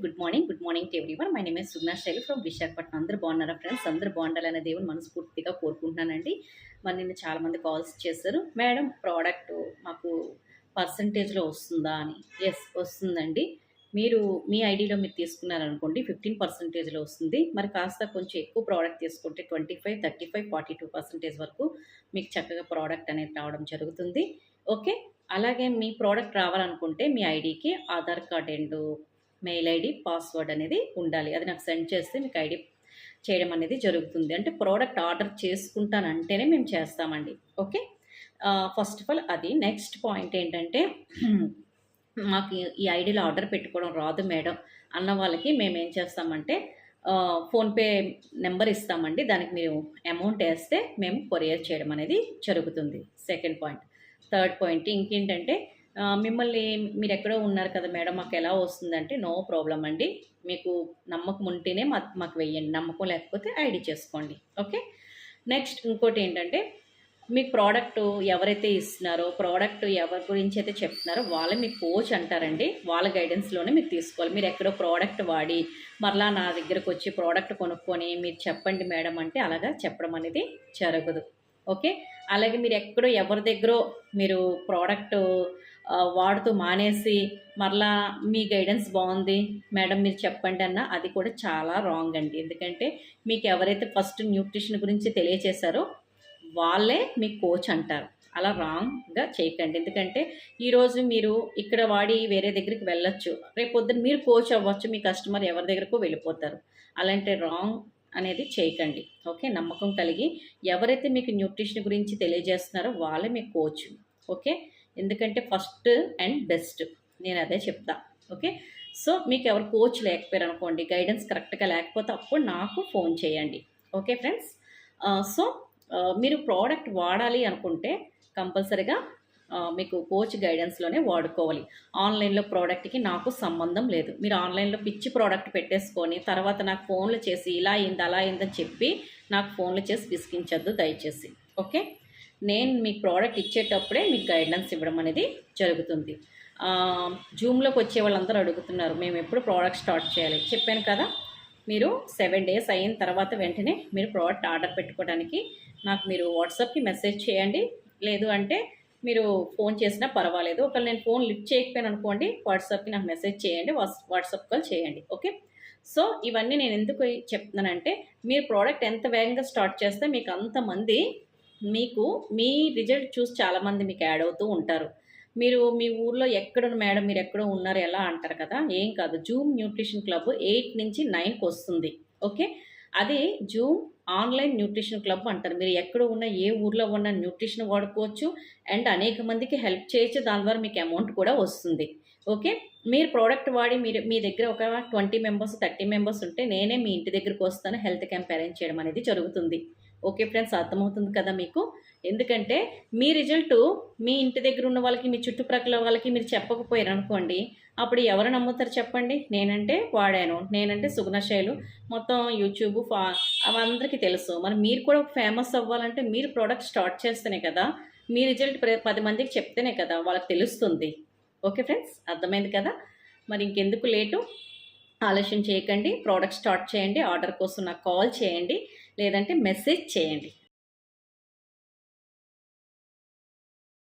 Good morning good morning to everyone my name is Sugna Shaili from Visakhapatnam అందరూ బాగున్నారా friends అందరూ బాగుండాలనే దేవుని మనస్ఫూర్తిగా కోరుకుంటున్నానండి. మరి నిన్న చాలామంది కాల్స్ చేశారు. మేడం ప్రోడక్ట్ మాకు పర్సంటేజ్లో వస్తుందా అని? ఎస్ వస్తుందండి. మీరు మీ ఐడిలో మీరు తీసుకున్నారనుకోండి ఫిఫ్టీన్ పర్సెంటేజ్లో వస్తుంది. మరి కాస్త కొంచెం ఎక్కువ ప్రోడక్ట్ తీసుకుంటే twenty five thirty five forty two percentage వరకు మీకు చక్కగా ప్రోడక్ట్ అనేది రావడం జరుగుతుంది. ఓకే అలాగే మీ ప్రోడక్ట్ రావాలనుకుంటే మీ ఐడికి Aadhaar card and mail ID password అనేది ఉండాలి. అది నాకు సెండ్ చేస్తే మీకు ఐడి చేయడం అనేది జరుగుతుంది. అంటే ప్రోడక్ట్ ఆర్డర్ చేసుకుంటానంటేనే మేము చేస్తామండి. ఓకే? ఫస్ట్ ఆఫ్ ఆల్ అది నెక్స్ట్ పాయింట్ ఏంటంటే మాకు ఈ ఐడిలో ఆర్డర్ పెట్టుకోవడం రాదు మేడం అన్న వాళ్ళకి మేము ఏం చేస్తామంటే ఫోన్పే నెంబర్ ఇస్తామండి. దానికి మీరు అమౌంట్ వేస్తే మేము కొరియర్ చేయడం అనేది జరుగుతుంది. Second point. థర్డ్ పాయింట్ ఇంకేంటంటే మిమ్మల్ని మీరు ఎక్కడో ఉన్నారు కదా మేడం మాకు ఎలా వస్తుందంటే నో ప్రాబ్లం అండి. మీకు నమ్మకం ఉంటేనే మా మాకు వెయ్యండి. నమ్మకం లేకపోతే ఐడి చేసుకోండి. ఓకే? నెక్స్ట్ ఇంకోటి ఏంటంటే మీ ప్రోడక్ట్ ఎవరైతే ఇస్తున్నారో ప్రోడక్ట్ ఎవరి గురించి అయితే చెప్తున్నారో వాళ్ళే మీ కోచ్ అంటారండి. వాళ్ళ గైడెన్స్లోనే మీరు తీసుకోవాలి. మీరు ఎక్కడో ప్రోడక్ట్ వాడి మరలా నా దగ్గరకు వచ్చి ప్రోడక్ట్ కొనుక్కొని మీరు చెప్పండి మేడం అంటే అలాగా చెప్పడం అనేది జరగదు. ఓకే? అలాగే మీరు ఎక్కడో ఎవరి దగ్గర మీరు ప్రోడక్ట్ వాడుతూ మానేసి మరలా మీ గైడెన్స్ బాగుంది మేడం మీరు చెప్పండి అన్న అది కూడా చాలా రాంగ్ అండి. ఎందుకంటే మీకు ఎవరైతే ఫస్ట్ న్యూట్రిషన్ గురించి తెలియచేశారో వాళ్ళే మీ కోచ్ అంటారు. అలా రాంగ్గా చేయకండి. ఎందుకంటే ఈరోజు మీరు ఇక్కడ వాడి వేరే దగ్గరికి వెళ్ళొచ్చు. రేపు పొద్దున్న మీరు కోచ్ అవ్వచ్చు మీ కస్టమర్ ఎవరి దగ్గరకు వెళ్ళిపోతారు. అలాంటి రాంగ్ అనేది చేయకండి. ఓకే? నమ్మకం కలిగి ఎవరైతే మీకు న్యూట్రిషన్ గురించి తెలియజేస్తున్నారో వాళ్ళే మీ కోచ్. ఓకే? ఎందుకంటే ఫస్ట్ అండ్ బెస్ట్. నేను అదే చెప్తా. ఓకే? సో మీకు ఎవరు కోచ్ లేకపోయారు అనుకోండి గైడెన్స్ కరెక్ట్గా లేకపోతే అప్పుడు నాకు ఫోన్ చేయండి. Okay friends? సో మీరు ప్రోడక్ట్ వాడాలి అనుకుంటే కంపల్సరీగా మీకు కోచ్ గైడెన్స్లోనే వాడుకోవాలి. ఆన్లైన్లో ప్రోడక్ట్కి నాకు సంబంధం లేదు. మీరు ఆన్లైన్లో పిచ్చి ప్రోడక్ట్ పెట్టేసుకొని తర్వాత నాకు ఫోన్లు చేసి ఇలా అయింది అలా అయిందని చెప్పి నాకు ఫోన్లు చేసి విసిగించద్దు దయచేసి. ఓకే? నేను మీ ప్రోడక్ట్ ఇచ్చేటప్పుడే మీకు గైడెన్స్ ఇవ్వడం అనేది జరుగుతుంది. జూమ్లోకి వచ్చే వాళ్ళందరూ అడుగుతున్నారు మేము ఎప్పుడు ప్రోడక్ట్ స్టార్ట్ చేయాలి? చెప్పాను కదా? మీరు సెవెన్ డేస్ అయిన తర్వాత వెంటనే మీరు ప్రోడక్ట్ ఆర్డర్ పెట్టుకోవడానికి నాకు మీరు వాట్సాప్కి మెసేజ్ చేయండి. లేదు అంటే మీరు ఫోన్ చేసినా పర్వాలేదు. ఒకవేళ నేను ఫోన్ లిఫ్ట్ చేయకపోయాను అనుకోండి వాట్సాప్కి నాకు మెసేజ్ చేయండి వాట్సాప్ కాల్ చేయండి. ఓకే? సో ఇవన్నీ నేను ఎందుకు చెప్తున్నానంటే మీరు ప్రోడక్ట్ ఎంత వేగంగా స్టార్ట్ చేస్తే మీకు అంతమంది మీకు మీ రిజల్ట్ చూసి చాలామంది మీకు యాడ్ అవుతూ ఉంటారు. మీరు మీ ఊర్లో ఎక్కడ మేడం మీరు ఎక్కడో ఉన్నారు ఎలా అంటారు కదా? ఏం కాదు. జూమ్ న్యూట్రిషన్ క్లబ్ ఎయిట్ నుంచి నైన్కి వస్తుంది. ఓకే? అది జూమ్ ఆన్లైన్ న్యూట్రిషన్ క్లబ్ అంటారు. మీరు ఎక్కడ ఉన్న ఏ ఊర్లో ఉన్న న్యూట్రిషన్ వాడుకోవచ్చు. అండ్ అనేక మందికి హెల్ప్ చేయొచ్చు. దాని ద్వారా మీకు అమౌంట్ కూడా వస్తుంది. ఓకే? మీరు ప్రోడక్ట్ వాడి మీరు మీ దగ్గర ఒక ట్వంటీ మెంబర్స్ థర్టీ మెంబర్స్ ఉంటే నేనే మీ ఇంటి దగ్గరకు వస్తాను. హెల్త్ క్యాంప్ అరేంజ్ చేయడం అనేది జరుగుతుంది. Okay friends? అర్థమవుతుంది కదా మీకు? ఎందుకంటే మీ రిజల్ట్ మీ ఇంటి దగ్గర ఉన్న వాళ్ళకి మీ చుట్టుప్రక్కల వాళ్ళకి మీరు చెప్పకపోయారు అనుకోండి అప్పుడు ఎవరు నమ్ముతారు చెప్పండి? నేనంటే వాడాను. నేనంటే సుగుణశైలు మొత్తం యూట్యూబ్ ఫా అందరికీ తెలుసు. మరి మీరు కూడా ఫేమస్ అవ్వాలంటే మీరు ప్రోడక్ట్ స్టార్ట్ చేస్తేనే కదా మీ రిజల్ట్ ప్ర- పది మందికి చెప్తేనే కదా వాళ్ళకి తెలుస్తుంది. ఓకే ఫ్రెండ్స్ అర్థమైంది కదా? మరి ఇంకెందుకు లేటు? ఆలస్యం చేయకండి. ప్రోడక్ట్ స్టార్ట్ చేయండి. ఆర్డర్ కోసం నాకు కాల్ చేయండి. లేదంటే మెసేజ్ చేయండి.